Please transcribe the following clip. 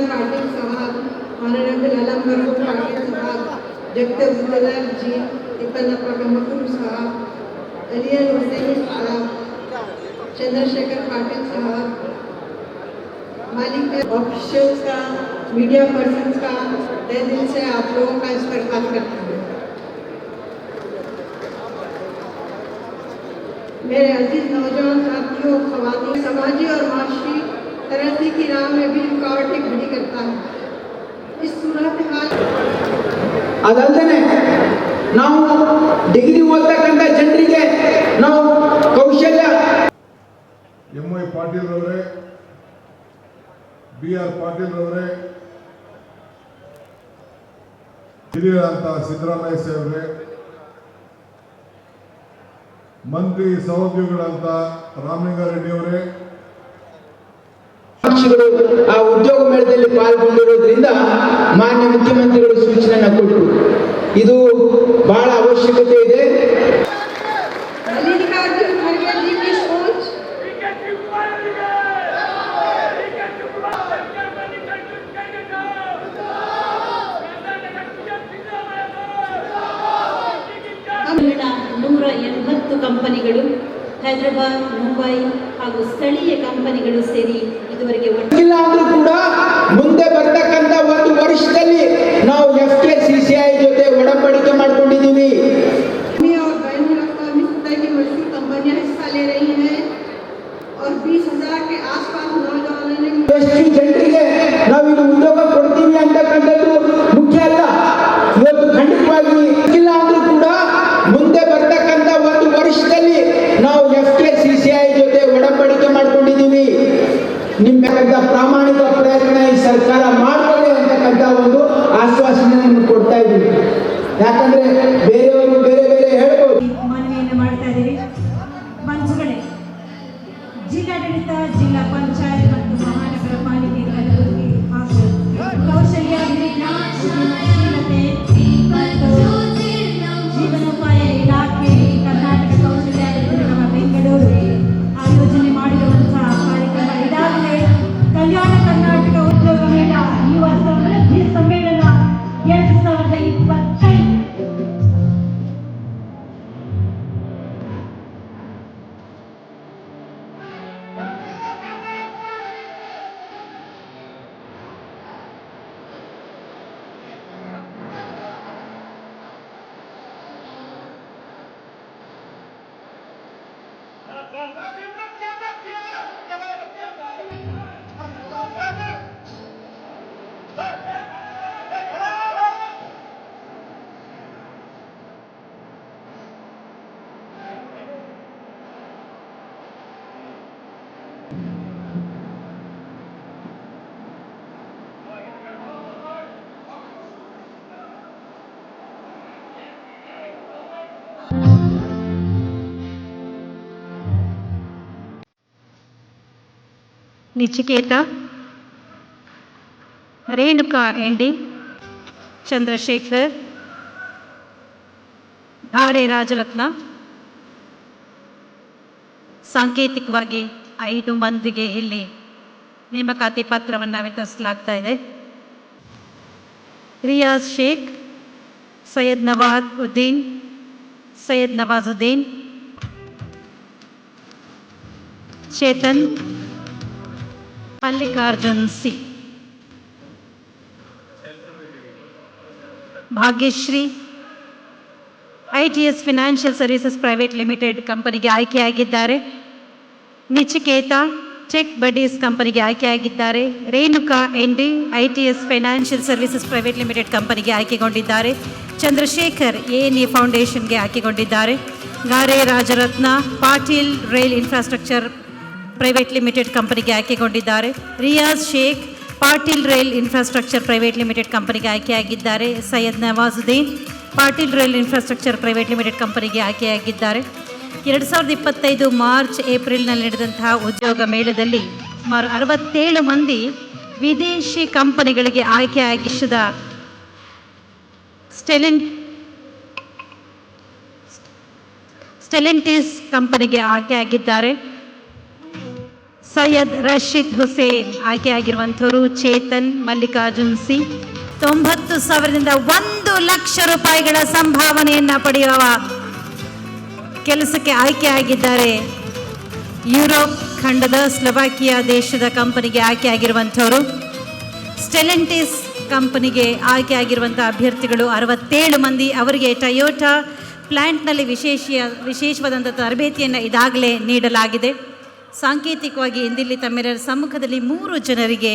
विजय पाटिल साहब ऑनरेबल अलम मरहूम पाटिल साहब डॉक्टर मुलाल जी इकनप्पा मकरूम साहब अलिया हुसैन साहब चंद्रशेखर पाटिल साहब मालिक ऑफिशियल्स का मीडिया पर्सन का तय दिल से आप लोगों का इस्तेमाल करता हूँ मेरे अज़ीज़ नौजवान साथियों समाजी और माशी तरक्की की राह में भी रुकावटें खड़ी करता है इस सूरत हाल ಅದಲ್ಲದೆ ನಾವು ಡಿಗ್ರಿ ಓದ್ತಕ್ಕಂಥ ಜನರಿಗೆ ನಾವು ಕೌಶಲ್ಯ ಎಂ ವೈ ಪಾಟೀಲ್ ಅವರೇ ಬಿ ಆರ್ ಪಾಟೀಲ್ ಅವರೇ ಹಿರಿಯರಂತ ಸಿದ್ದರಾಮಯ್ಯ ಸಾಹೇಬ್ರೆ ಮಂತ್ರಿ ಸಹೋದ್ಯೋಗಿಗಳಂತ ರಾಮಲಿಂಗಾರೆಡ್ಡಿ ಅವರೇ ಆಕಾಂಕ್ಷಿಗಳು ಆ ಉದ್ಯೋಗ ಮೇಳದಲ್ಲಿ ಪಾಲ್ಗೊಂಡಿರೋದ್ರಿಂದ ಮಾನ್ಯ ಮುಖ್ಯಮಂತ್ರಿಗಳು ಸೂಚನೆಯನ್ನು ಕೊಟ್ಟರು. ಇದು ಬಹಳ ಅವಶ್ಯಕತೆ ಇದೆ. ಕಂಪನಿಗಳು ಹೈದರಾಬಾದ್, ಮುಂಬೈ ಹಾಗೂ ಸ್ಥಳೀಯ ಕಂಪನಿಗಳು ಸೇರಿ ಇದುವರೆಗೆ ಕೂಡ ಮುಂದೆ ಬರ್ತಕ್ಕಂಥ ಒಂದು ವರ್ಷದಲ್ಲಿ ನಾವು F K C C I ಜೊತೆ ಒಡಂಬಡಿಕೆ ಮಾಡ್ಕೊಂಡಿದ್ದೀವಿ. ಜಿಲ್ಲಾ ಪಂಚಾಯತ್ ಮತ್ತು ಮಹಾನಗರ ಪಾಲಿಕೆ Thank mm -hmm. you. Nichiketa. Renuka, MD Chandrashekar. Dhare Rajaratna. ಸಾಂಕೇತಿಕವಾಗಿ ಐದು ಮಂದಿಗೆ ಇಲ್ಲಿ ನೇಮಕಾತಿ ಪತ್ರವನ್ನು ವಿತರಿಸಲಾಗ್ತಾ ಇದೆ. Riyaz Sheikh, Syed Nawaz Uddin, Syed Nawazuddin, Chetan Mallikarjun C. Bhagyashree, I T S financial services private limited ಕಂಪನಿಗೆ ಆಯ್ಕೆಯಾಗಿದ್ದಾರೆ. ನಿಚಿಕೇತ, ಚೆಕ್ ಬಡೀಸ್ ಕಂಪನಿಗೆ ಆಯ್ಕೆಯಾಗಿದ್ದಾರೆ. Renuka N D, I T S financial services private limited ಕಂಪನಿಗೆ ಆಯ್ಕೆಗೊಂಡಿದ್ದಾರೆ. ಚಂದ್ರಶೇಖರ್ ಎ ಎನ್ಗೆ ಫೌಂಡೇಶನ್ಗೆ ಆಯ್ಕೆಗೊಂಡಿದ್ದಾರೆ. Gare Rajaratna, Patil rail infrastructure private limited ಕಂಪನಿಗೆ ಆಯ್ಕೆಗೊಂಡಿದ್ದಾರೆ. Riyaz Sheikh, Patil rail infrastructure private limited ಕಂಪನಿಗೆ ಆಯ್ಕೆಯಾಗಿದ್ದಾರೆ. Syed Nawazuddin, Patil rail infrastructure private limited ಕಂಪನಿಗೆ ಆಯ್ಕೆಯಾಗಿದ್ದಾರೆ. ಎರಡು ಸಾವಿರದ ಇಪ್ಪತ್ತೈದು ಮಾರ್ಚ್, ಏಪ್ರಿಲ್ನಲ್ಲಿ ನಡೆದಂತಹ ಉದ್ಯೋಗ ಮೇಳದಲ್ಲಿ ಸುಮಾರು ಅರವತ್ತೇಳು ಮಂದಿ ವಿದೇಶಿ ಕಂಪನಿಗಳಿಗೆ ಆಯ್ಕೆಯಾಗಿಸಿದ ಸ್ಟೆಲೆನ್, ಸ್ಟೆಲೆಂಟಿಸ್ ಕಂಪನಿಗೆ ಆಯ್ಕೆಯಾಗಿದ್ದಾರೆ. ಸೈಯದ್ ರಶೀದ್ ಹುಸೇನ್, ಆಯ್ಕೆಯಾಗಿರುವಂಥವರು ಚೇತನ್ ಮಲ್ಲಿಕಾರ್ಜುನ್ ಸಿಂಗ್ ತೊಂಬತ್ತು ಸಾವಿರದಿಂದ ಒಂದು ಲಕ್ಷ ರೂಪಾಯಿಗಳ ಸಂಭಾವನೆಯನ್ನ ಪಡೆಯುವ ಕೆಲಸಕ್ಕೆ ಆಯ್ಕೆಯಾಗಿದ್ದಾರೆ. ಯುರೋಪ್ ಖಂಡದ ಸ್ಲೊವಾಕಿಯಾ ದೇಶದ ಕಂಪನಿಗೆ ಆಯ್ಕೆಯಾಗಿರುವಂಥವರು, ಸ್ಟೆಲೆಂಟಿಸ್ ಕಂಪನಿಗೆ ಆಯ್ಕೆಯಾಗಿರುವಂಥ ಅಭ್ಯರ್ಥಿಗಳು ಅರವತ್ತೇಳು ಮಂದಿ. ಅವರಿಗೆ ಟಯೋಟಾ ಪ್ಲ್ಯಾಂಟ್ನಲ್ಲಿ ವಿಶೇಷ ವಿಶೇಷವಾದಂಥ ತರಬೇತಿಯನ್ನು ಇದಾಗಲೇ ನೀಡಲಾಗಿದೆ. ಸಾಂಕೇತಿಕವಾಗಿ ಇಂದಿಲ್ಲಿ ತಮ್ಮೆಲ್ಲರ ಸಮ್ಮುಖದಲ್ಲಿ ಮೂರು ಜನರಿಗೆ